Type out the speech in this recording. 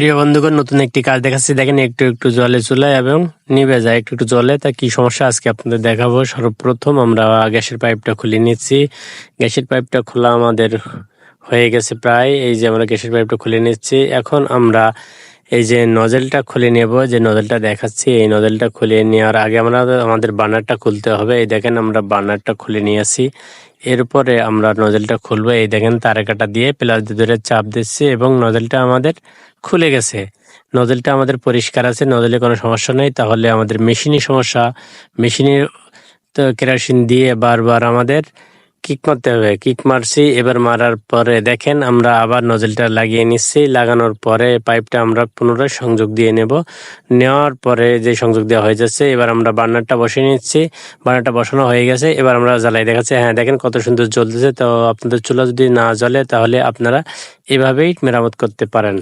প্রিয় বন্ধুগণ, নতুন একটি কাজ দেখাচ্ছি। দেখেন, একটু একটু জলে চুলায় এবং নিভে যায়। একটু একটু জলে, তা কি সমস্যা? আজকে আপনাদের দেখাবো। সর্বপ্রথম আমরা গ্যাসের পাইপটা খুলে নিচ্ছি। গ্যাসের পাইপটা খোলা আমাদের হয়ে গেছে প্রায়। এই যে আমরা গ্যাসের পাইপটা খুলে নিচ্ছি। এখন আমরা এই যে নজেলটা খুলে নেব, যে নজেলটা দেখাচ্ছি, এই নজেলটা খুলে নেওয়ার আগে আমরা আমাদের বানারটা খুলতে হবে। এই দেখেন আমরা বানারটা খুলে নিয়ে আসি। এরপরে আমরা নজেলটা খুলবো। এই দেখেন তারেকাটা দিয়ে প্লাস ধরে চাপ দিচ্ছি এবং নজেলটা আমাদের খুলে গেছে। নজেলটা আমাদের পরিষ্কার আছে নজেলে কোনো সমস্যা নেই। তাহলে আমাদের মেশিনই সমস্যা। মেশিনে তো কেরোসিন দিয়ে বারবার আমাদের কিক মারতে হবে, কিক মারছি, এবার মারার পরে দেখেন আমরা আবার নজেলটা লাগিয়ে নিচ্ছি, লাগানোর পরে পাইপটা আমরা পুনরায় সংযোগ দিয়ে নেব। নেওয়ার পরে যে সংযোগ দেওয়া হয়ে যাচ্ছে, এবার আমরা বার্নারটা বসিয়ে নিচ্ছি। বার্নারটা বসানো হয়ে গেছে, এবার আমরা জ্বালাই দেখাচ্ছি। হ্যাঁ দেখেন কত সুন্দর জ্বলতেছে, তো আপনাদের চুলা যদি না জ্বলে তাহলে আপনারা এভাবেই মেরামত করতে পারেন।